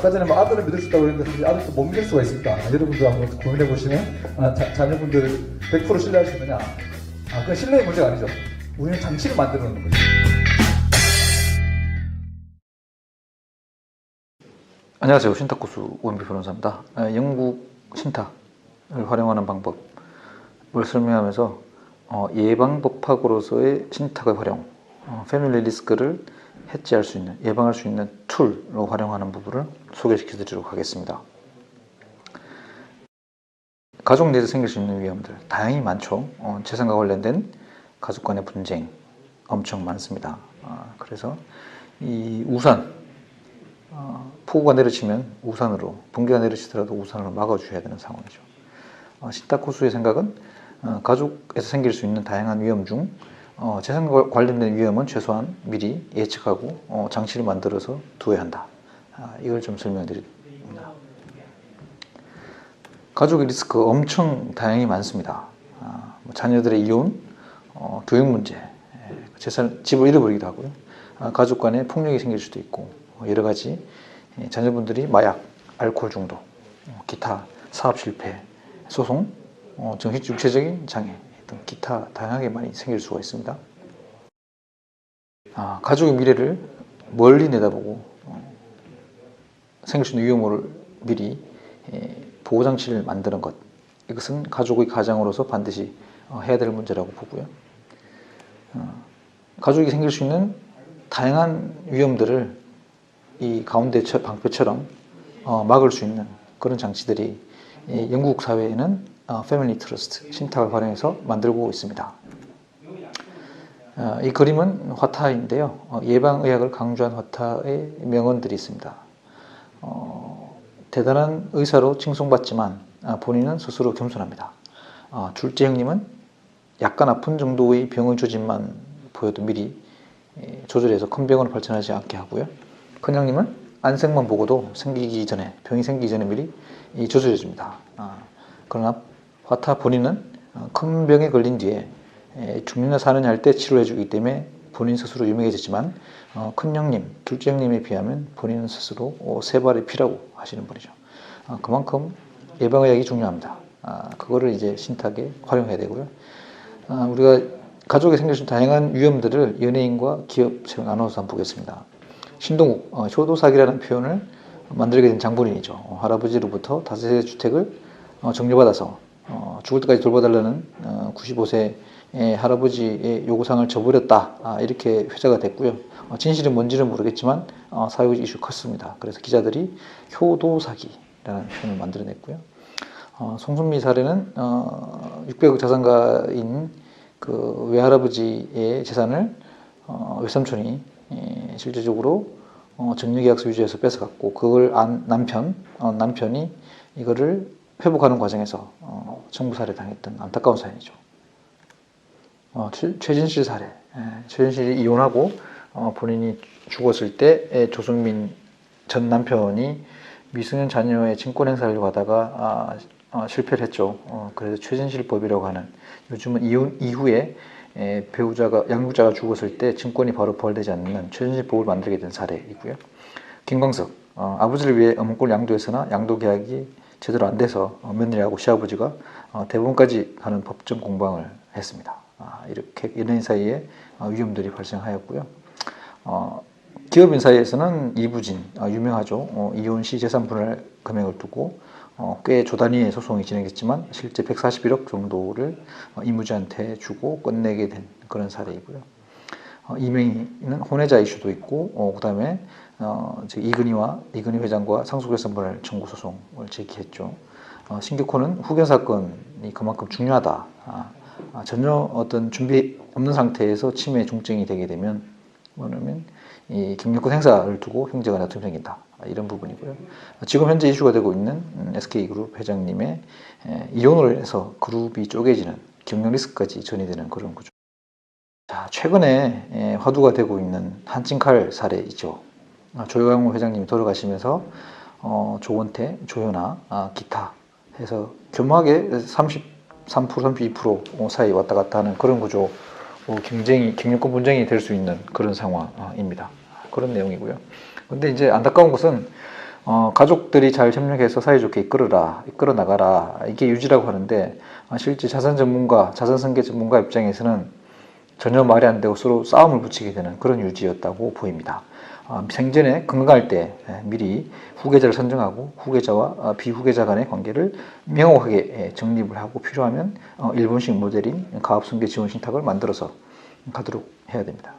아까 전에 뭐 아들을 믿을 수 있다고 그랬는데 사실 아들도 못 믿을 수가 있습니다. 아, 여러분도 한번 고민해 보시면 아, 자, 자녀분들 100% 신뢰할 수 있느냐? 아, 그건 신뢰의 문제가 아니죠. 우리는 장치를 만들어 놓는 거죠. 안녕하세요. 신탁고수 오은비 변호사입니다. 아, 영국 신탁을 활용하는 방법을 설명하면서 어, 예방법학으로서의 신탁의 활용, 어, 패밀리 리스크를 해지할 수 있는, 예방할 수 있는 툴로 활용하는 부분을 소개시켜 드리도록 하겠습니다. 가족 내에서 생길 수 있는 위험들 다양히 많죠. 어, 재산과 관련된 가족 간의 분쟁 엄청 많습니다. 아, 그래서 이 우산 어, 폭우가 내리치면 우산으로, 번개가 내리치더라도 우산으로 막아줘야 되는 상황이죠. 어, 신탁호수의 생각은 어, 가족에서 생길 수 있는 다양한 위험 중 어, 재산과 관련된 위험은 최소한 미리 예측하고 어, 장치를 만들어서 두어야 한다. 아, 이걸 좀 설명드립니다. 가족의 리스크 엄청 다양히 많습니다. 아, 뭐 자녀들의 이혼, 어, 교육 문제, 예, 재산, 집을 잃어버리기도 하고요. 아, 가족 간에 폭력이 생길 수도 있고 어, 여러 가지 예, 자녀분들이 마약, 알코올 중독, 어, 기타 사업 실패, 소송, 어, 정신 육체적인 장애 등 기타 다양하게 많이 생길 수가 있습니다. 아, 가족의 미래를 멀리 내다보고 어, 생길 수 있는 위험을 미리 예, 보호 장치를 만드는 것 이것은 가족의 가장으로서 반드시 어, 해야 될 문제라고 보고요. 어, 가족이 생길 수 있는 다양한 위험들을 이 가운데 처- 방패처럼 어, 막을 수 있는 그런 장치들이 이 영국 사회에는 어, 패밀리 트러스트 신탁을 활용해서 만들고 있습니다. 어, 이 그림은 화타인데요. 어, 예방의학을 강조한 화타의 명언들이 있습니다. 어, 대단한 의사로 칭송받지만 아, 본인은 스스로 겸손합니다. 아, 둘째 형님은 약간 아픈 정도의 병의 조짐만 보여도 미리 예, 조절해서 큰 병으로 발전하지 않게 하고요. 큰 형님은 안색만 보고도 생기기 전에 병이 생기기 전에 미리 이 조절해 줍니다. 아, 그러나 화타 본인은 어, 큰 병에 걸린 뒤에 에, 죽느냐 사느냐 할 때 치료해 주기 때문에 본인 스스로 유명해졌지만 어, 큰 형님, 둘째 형님에 비하면 본인은 스스로 어, 세 발의 피라고 하시는 분이죠. 아, 그만큼 예방의학이 중요합니다. 아, 그거를 이제 신탁에 활용해야 되고요. 아, 우리가 가족에 있는 다양한 위험들을 연예인과 기업체로 나눠서 한번 보겠습니다. 신동욱, 어, 효도사기라는 표현을 만들게 된 장본인이죠. 어, 할아버지로부터 다세대 주택을 어, 정려받아서 어, 죽을 때까지 돌봐달라는 어, 95세의 할아버지의 요구사항을 저버렸다. 아, 이렇게 회자가 됐고요. 어, 진실은 뭔지는 모르겠지만 어, 사회적 이슈 컸습니다. 그래서 기자들이 효도사기라는 표현을 만들어냈고요. 어, 송순미 사례는 어, 600억 자산가인 그 외할아버지의 재산을 어, 외삼촌이 예, 실질적으로 어, 정리계약서 위조해서 뺏어갔고 그걸 안 남편 어, 남편이 이거를 회복하는 과정에서 어, 청부살해 당했던 안타까운 사연이죠. 어, 최- 최진실 사례. 예, 최진실이 이혼하고 어, 본인이 죽었을 때 예, 조승민 전 남편이 미성년 자녀의 친권 행사를 하다가 아, 어, 실패를 했죠. 어, 그래서 최진실법이라고 하는 요즘은 이혼 이후에 에, 배우자가 양육자가 죽었을 때 친권이 바로 부활되지 않는 최진실법을 만들게 된 사례이고요. 김광석 어, 아버지를 위해 어문골 양도했으나 양도 계약이 제대로 안 돼서 어, 며느리하고 시아버지가 어, 대법원까지 가는 법정 공방을 했습니다. 아, 이렇게 연예인 사이에 어, 위험들이 발생하였고요. 어, 기업인 사이에서는 이부진 어, 유명하죠. 어, 이혼 시 재산 분할 금액을 두고 어, 꽤 조단위의 소송이 진행됐지만 실제 141억 정도를 어, 이무지한테 주고 끝내게 된 그런 사례이고요. 어, 이명희는 혼외자 이슈도 있고 어, 그다음에 어, 즉 이근희와 이근희 회장과 상속재산 분할 청구 소송을 제기했죠. 어, 신격호는 후견 사건이 그만큼 중요하다. 아, 아, 전혀 어떤 준비 없는 상태에서 치매 중증이 되게 되면 뭐냐면 이 경력권 행사를 두고 형제가 다툼이 생긴다. 아, 이런 부분이고요. 지금 현재 이슈가 되고 있는 음, SK그룹 회장님의 에, 이혼을 해서 그룹이 쪼개지는 경영 리스크까지 전이되는 그런 구조. 자, 최근에 에, 화두가 되고 있는 한칭칼 사례이죠. 아, 조영호 회장님이 돌아가시면서 어, 조원태, 조현아, 아, 기타 해서 교묘하게 33% 32% 사이 왔다 갔다 하는 그런 구조 어, 경쟁이 경영권 분쟁이 될 수 있는 그런 상황입니다. 그런 내용이고요. 근데 이제 안타까운 것은 어, 가족들이 잘 협력해서 사이좋게 이끌어라, 이끌어 나가라 이게 유지라고 하는데 아, 실제 자산 전문가, 자산 승계 전문가 입장에서는 전혀 말이 안 되고 서로 싸움을 붙이게 되는 그런 유지였다고 보입니다. 아, 생전에 건강할 때 예, 미리 후계자를 선정하고 후계자와 아, 비후계자 간의 관계를 명확하게 예, 정립을 하고 필요하면 어, 일본식 모델인 가압승계 지원 신탁을 만들어서 가도록 해야 됩니다.